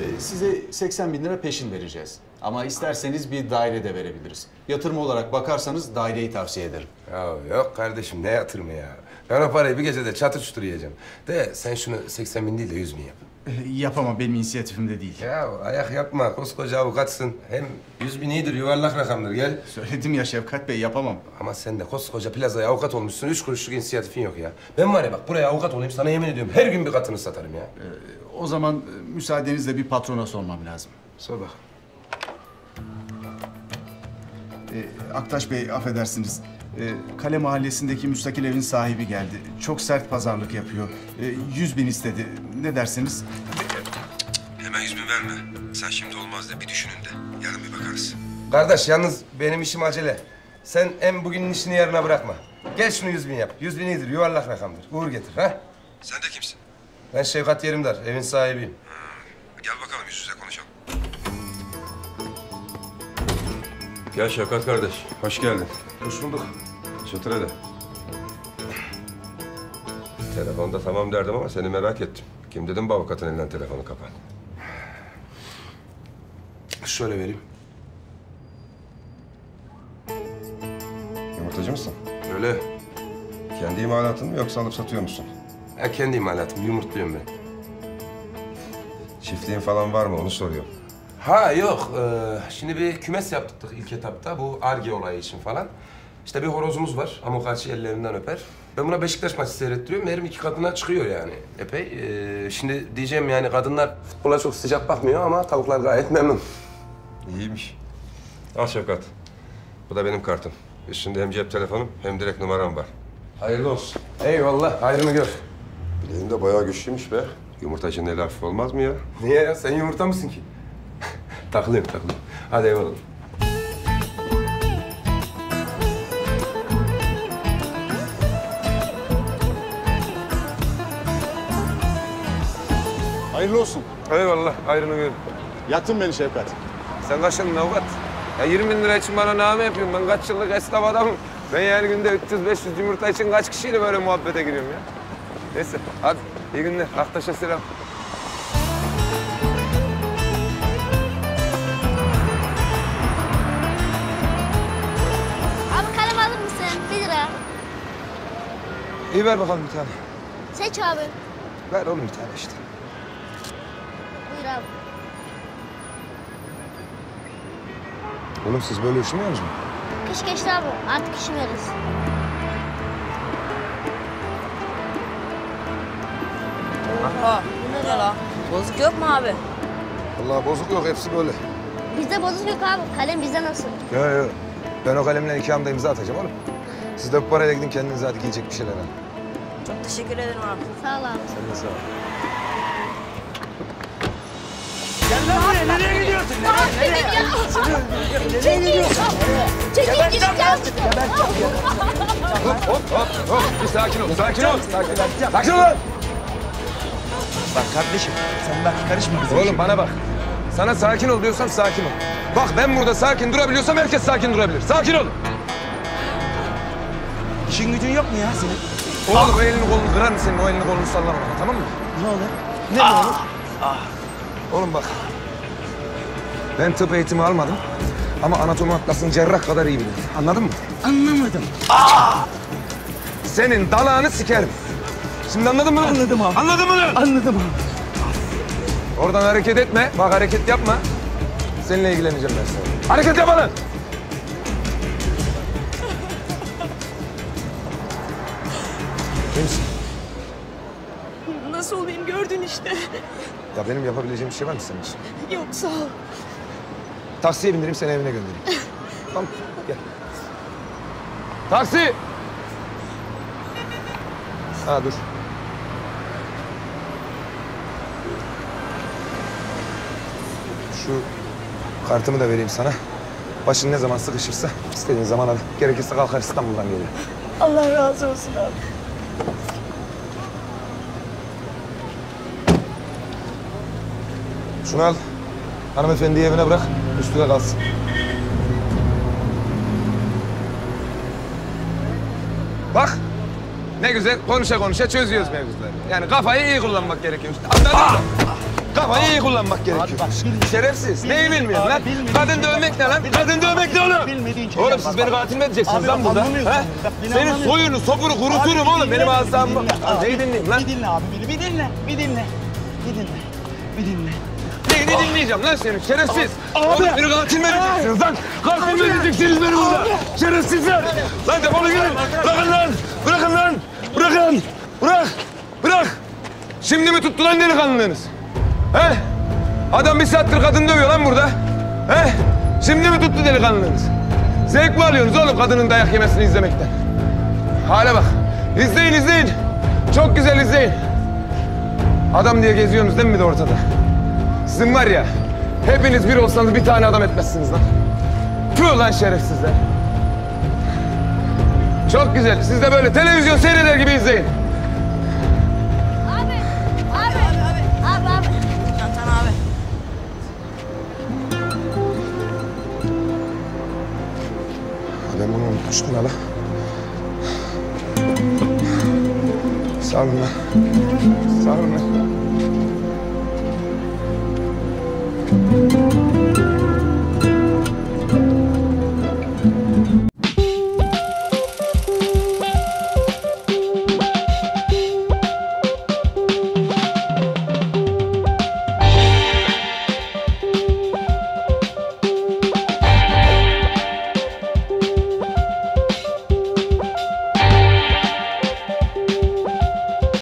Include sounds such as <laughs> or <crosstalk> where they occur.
Ee, Size 80 bin lira peşin vereceğiz. Ama isterseniz bir daire de verebiliriz. Yatırım olarak bakarsanız daireyi tavsiye ederim. Ya yok kardeşim ne yatırımı ya. Ben o parayı bir gecede çatır çutur yiyeceğim. De sen şunu 80 bin değil de 100 bin yap. Ee, Yapamam, benim inisiyatifimde değil. Ya ayak yapma koskoca avukatsın. Hem 100 bin iyidir yuvarlak rakamdır gel. Söyledim ya Şefkat Bey, yapamam. Ama sen de koskoca plazaya avukat olmuşsun. Üç kuruşluk inisiyatifin yok ya. Ben var ya bak buraya avukat olayım sana yemin ediyorum her gün bir katını satarım ya. O zaman e, müsaadenizle bir patrona sormam lazım. Sor bak. Ee, Aktaş Bey, affedersiniz. Ee, Kale Mahallesi'ndeki müstakil evin sahibi geldi. Çok sert pazarlık yapıyor. Ee, 100 bin istedi. Ne dersiniz? Hemen yüz bin verme. Sen şimdi olmaz de bir düşünün de. Yarın bir bakarız. Kardeş yalnız benim işim acele. Sen en bugünün işini yarına bırakma. Gel şunu 100 bin yap. 100 bin iyidir yuvarlak rakamdır. Uğur getir ha. Sen de kimsin? Ben Şevkat Yerimdar, evin sahibiyim. Gel bakalım yüz yüze konuşalım. Gel Şevkat kardeş. Hoş geldin. Hoş bulduk. Otur hadi. Telefonda tamam derdim ama seni merak ettim. Kim dedim bu avukatın elinden telefonu kapan. Şöyle vereyim. Yumurtacı mısın? Öyle. Kendi imalatın mı yoksa alıp satıyor musun? Ya kendi imalatım, yumurtluyum ben. Çiftliğin falan var mı onu soruyorum. Ha yok. Ee, şimdi bir kümes yaptık ilk etapta bu arge olayı için falan. İşte bir horozumuz var. Amokacı ellerinden öper. Ben buna Beşiktaş maçı seyrettiriyorum. Meğerim iki katına çıkıyor yani epey. Ee, şimdi diyeceğim yani kadınlar futbola çok sıcak bakmıyor ama tavuklar gayet memnun. İyiymiş. Al Şevkat. Bu da benim kartım. Üstünde hem cep telefonum hem direkt numaram var. Hayırlı olsun. Eyvallah. Hayrını gör. Bileğin de bayağı güçlüymüş be. Yumurtacının eli hafif olmaz mı ya? Niye ya? Sen yumurta mısın ki? Takılıyorum, takılıyorum. Hadi eyvallah. Hayırlı olsun. Eyvallah. Hayrını gör. Yaktın beni Şevkat. Sen kaç yılın avukat? Ya 20 bin lira için bana name yapıyorsun. Ben kaç yıllık esnaf adamım. Ben yani günde 300-500 yumurta için kaç kişiyle böyle muhabbete giriyorum ya. Neyse hadi iyi günler. Aktaş'a selam. İyi ver bakalım bir tane. Seç abi. Ver oğlum bir tane işte. Buyur abi. Oğlum siz böyle üşümüyor musunuz? Kış geçti abi. Artık üşümüyoruz. Aa, bu ne la? Bozuk yok mu abi? Allah bozuk yok hepsi böyle. Bizde bozuk yok abi. Kalem bizde nasıl? Yok yok. Ben o kalemle iki anda imza atacağım oğlum. Siz de bu parayla gidin kendinize hadi giyecek bir şeyler alın. Çok teşekkür ederim abi. Sağ ol abi. Sen de sağ ol. Çekil gideceğim. <laughs> Hop hop hop. Bir sakin ol, sakin ol. Sakin ol. Sakin ol. lan! Bak kardeşim sen bak karışma bize. Oğlum bana bak. Sana sakin ol diyorsam sakin ol. Bak ben burada sakin durabiliyorsam herkes sakin durabilir. Sakin ol. İşin gücün yok mu ya senin? Oğlum o elini kolunu kırar mısın? O elini kolunu sallama bana tamam mı? Ne olur? Ne olur? Oğlum bak. Ben tıp eğitimi almadım. Ama anatomi atlasını cerrah kadar iyi bilirim. Anladın mı? Anlamadım. Senin dalağını sikerim. Şimdi anladın mı? Anladım abi. Anladın mı? Anladım abi. Oradan hareket etme. Bak hareket yapma. Seninle ilgileneceğim ben sana. Hareket yapma Kimsin? Nasıl olayım gördün işte. Ya benim yapabileceğim bir şey var mı senin için? Yok sağ ol. Taksiye bindireyim seni evine göndereyim. tamam gel. Taksi! Ha dur. Şu kartımı da vereyim sana. Başın ne zaman sıkışırsa istediğin zaman al. Gerekirse kalkar İstanbul'dan gelir. Allah razı olsun abi. Şunu al. Hanımefendiyi evine bırak. Üstüne kalsın. Bak. Ne güzel konuşa konuşa çözüyoruz mevzuları. Yani kafayı iyi kullanmak gerekiyor. Anladın mı? Kafayı iyi kullanmak gerekiyor. Şerefsiz. Neyi bilmiyorsun lan? Kadın dövmek ne lan? Kadın dövmek ne oğlum? Oğlum siz beni katil mi edeceksiniz lan burada? Ha? Senin soyunu, sopunu kuruturum oğlum. Benim abi. Neyi dinleyeyim lan? Bir dinle abi. Bir dinle. Bir dinle. Bir dinle. Bir dinle. Neyini dinleyeceğim lan senin şerefsiz? Abi. Oğlum beni katil mi edeceksiniz lan? Katil mi edeceksiniz beni burada? Şerefsizler! Lan defolun gidin! Bırakın lan! Bırakın lan! Bırakın! Bırak! Bırak! Şimdi mi tuttu lan delikanlılığınız? He? Adam bir saattir kadın dövüyor lan burada. He? Şimdi mi tuttu delikanlılığınız? Zevk mi alıyorsunuz oğlum kadının dayak yemesini izlemekten? Hale bak. İzleyin izleyin. Çok güzel izleyin. Adam diye geziyorsunuz değil mi bir de ortada? Sizin var ya, hepiniz bir olsanız bir tane adam etmezsiniz lan. Tüh lan şerefsizler. Çok güzel. Siz de böyle televizyon seyreder gibi izleyin. Abi. Abi. Abi abi. Çantan abi. Ben bunu unutmuştum hala. Sağ olun